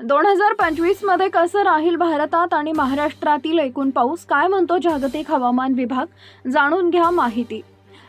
दोन हजार पंचवीसमध्ये कसं राहील भारतात आणि महाराष्ट्रातील एकूण पाऊस? काय म्हणतो जागतिक हवामान विभाग? जाणून घ्या माहिती.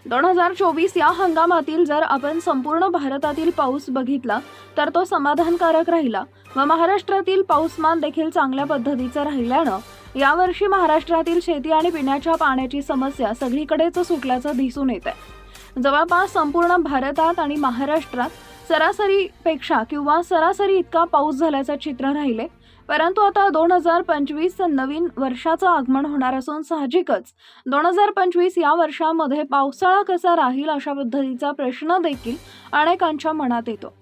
दोन हजार चोवीस या हंगामातील जर आपण संपूर्ण भारतातील पाऊस बघितला तर तो समाधानकारक राहिला. व महाराष्ट्रातील पाऊसमान देखील चांगल्या पद्धतीचं राहिल्यानं यावर्षी महाराष्ट्रातील शेती आणि पिण्याच्या पाण्याची समस्या सगळीकडेच सुटल्याचं दिसून येत आहे जवळपास संपूर्ण भारतात आणि महाराष्ट्रात सरासरीपेक्षा किंवा सरासरी इतका पाऊस झाल्याचं चित्र राहिले. परंतु आता दोन हजार पंचवीस नवीन वर्षाचं आगमन होणार असून साहजिकच. दोन हजार पंचवीस या वर्षामध्ये पावसाळा कसा राहील अशा पद्धतीचा प्रश्न देखील अनेकांच्या मनात येतो.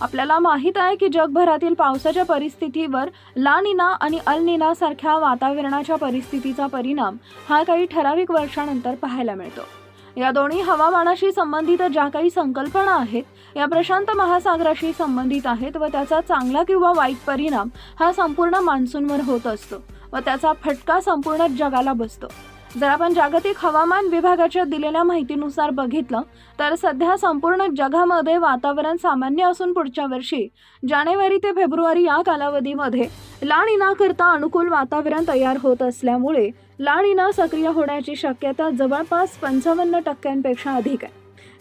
आपल्याला माहीत आहे की जगभरातील पावसाच्या परिस्थितीवर ला निना आणि अलनिना सारख्या वातावरणाच्या परिस्थितीचा परिणाम हा काही ठराविक वर्षानंतर पाहायला मिळतो. या दोन्ही हवामानाशी संबंधित ज्या काही संकल्पना आहेत या प्रशांत महासागराशी संबंधित आहेत व त्याचा चांगला किंवा वाईट परिणाम हा संपूर्ण मान्सूनवर होत असतो व त्याचा फटका संपूर्ण जगाला बसतो. जर आपण जागतिक हवामान विभागाच्या दिलेल्या माहितीनुसार बघितलं तर सध्या संपूर्ण जगामध्ये वातावरण सामान्य असून पुढच्या वर्षी जानेवारी ते फेब्रुवारी या कालावधीमध्ये लाण करता अनुकूल वातावरण तयार होत असल्यामुळे ला निना सक्रिय होण्याची शक्यता जवळपास पंचावन्न टक्क्यांपेक्षा अधिक आहे.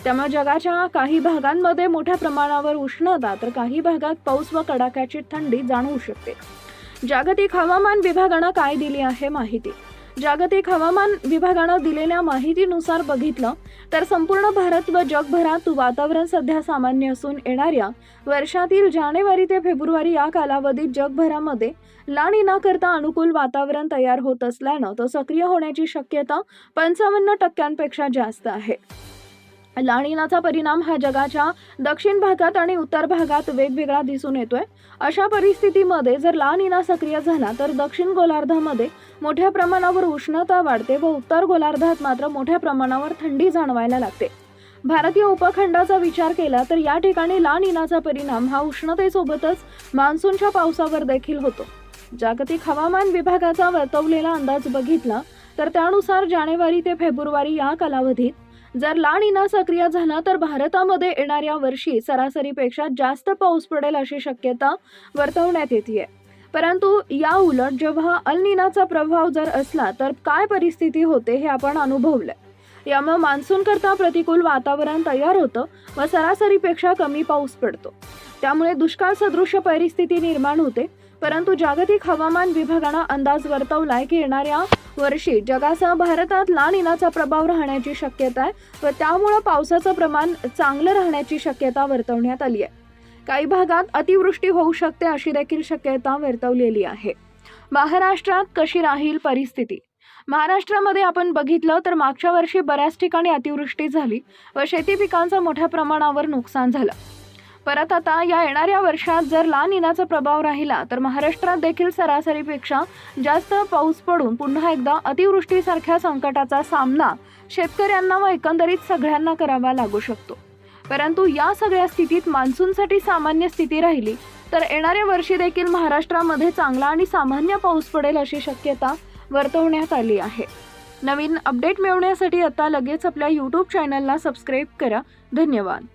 त्यामुळे जगाच्या काही भागांमध्ये मोठ्या प्रमाणावर उष्णता तर काही भागात पाऊस व कडाक्याची थंडी जाणवू शकते. जागतिक हवामान विभागानं काय दिली आहे माहिती? जागतिक हवामान विभागानं दिलेल्या माहितीनुसार बघितलं तर संपूर्ण भारत व जगभरात वातावरण सध्या सामान्य असून येणाऱ्या वर्षातील जानेवारी ते फेब्रुवारी या कालावधीत जगभरामध्ये लाणी न करता अनुकूल वातावरण तयार होत असल्यानं तो सक्रिय होण्याची शक्यता पंचावन्न टक्क्यांपेक्षा जास्त आहे. ला परिणाम हा जगाच्या दक्षिण भागात आणि उत्तर भागात वेगवेगळा दिसून येतोय. अशा परिस्थितीमध्ये जर ला सक्रिय झाला तर दक्षिण गोलार्धामध्ये मोठ्या प्रमाणावर उष्णता वाढते व उत्तर गोलार्धात मात्र मोठ्या प्रमाणावर थंडी जाणवायला लागते. भारतीय उपखंडाचा विचार केला तर या ठिकाणी ला परिणाम हा उष्णतेसोबतच मान्सूनच्या पावसावर देखील होतो. जागतिक हवामान विभागाचा वर्तवलेला अंदाज बघितला तर त्यानुसार जानेवारी ते फेब्रुवारी या कालावधीत जर ला निना सक्रिय झाला तर भारतामध्ये येणाऱ्या वर्षी सरासरीपेक्षा जास्त पाऊस पडेल अशी शक्यता वर्तवण्यात येते परंतु या उलट जेव्हा अलनिनाचा प्रभाव जर असला तर काय परिस्थिती होते हे आपण अनुभवलं यामुळे मान्सून करता प्रतिकूल वातावरण तयार होतं व सरासरीपेक्षा कमी पाऊस पडतो. त्यामुळे दुष्काळ सदृश्य परिस्थिती निर्माण होते. परंतु जागतिक हवामान विभागानं अंदाज वर्तवलाय की येणाऱ्या वर्षी जगासह भारतात ला इनाचा प्रभाव राहण्याची शक्यता आहे व त्यामुळं पावसाचं प्रमाण चांगलं राहण्याची शक्यता वर्तवण्यात आली आहे. काही भागात अतिवृष्टी होऊ शकते अशी देखील शक्यता वर्तवलेली आहे. महाराष्ट्रात कशी राहील परिस्थिती? महाराष्ट्रामध्ये आपण बघितलं तर मागच्या वर्षी बऱ्याच ठिकाणी अतिवृष्टी झाली व शेती पिकांचं मोठ्या प्रमाणावर नुकसान झालं. परत आता या येणाऱ्या वर्षात जर ला निनाचा प्रभाव राहिला तर महाराष्ट्रात देखील सरासरीपेक्षा जास्त पाऊस पडून पुन्हा एकदा अतिवृष्टीसारख्या संकटाचा सामना शेतकऱ्यांना व एकंदरीत सगळ्यांना करावा लागू शकतो. परंतु या सगळ्या स्थितीत मान्सूनसाठी सामान्य स्थिती राहिली तर येणाऱ्या वर्षी देखील महाराष्ट्रामध्ये चांगला आणि सामान्य पाऊस पडेल अशी शक्यता वर्तवण्यात आली आहे. नवीन अपडेट मिळवण्यासाठी आता लगेच आपल्या यूट्यूब चॅनलला सबस्क्राईब करा. धन्यवाद.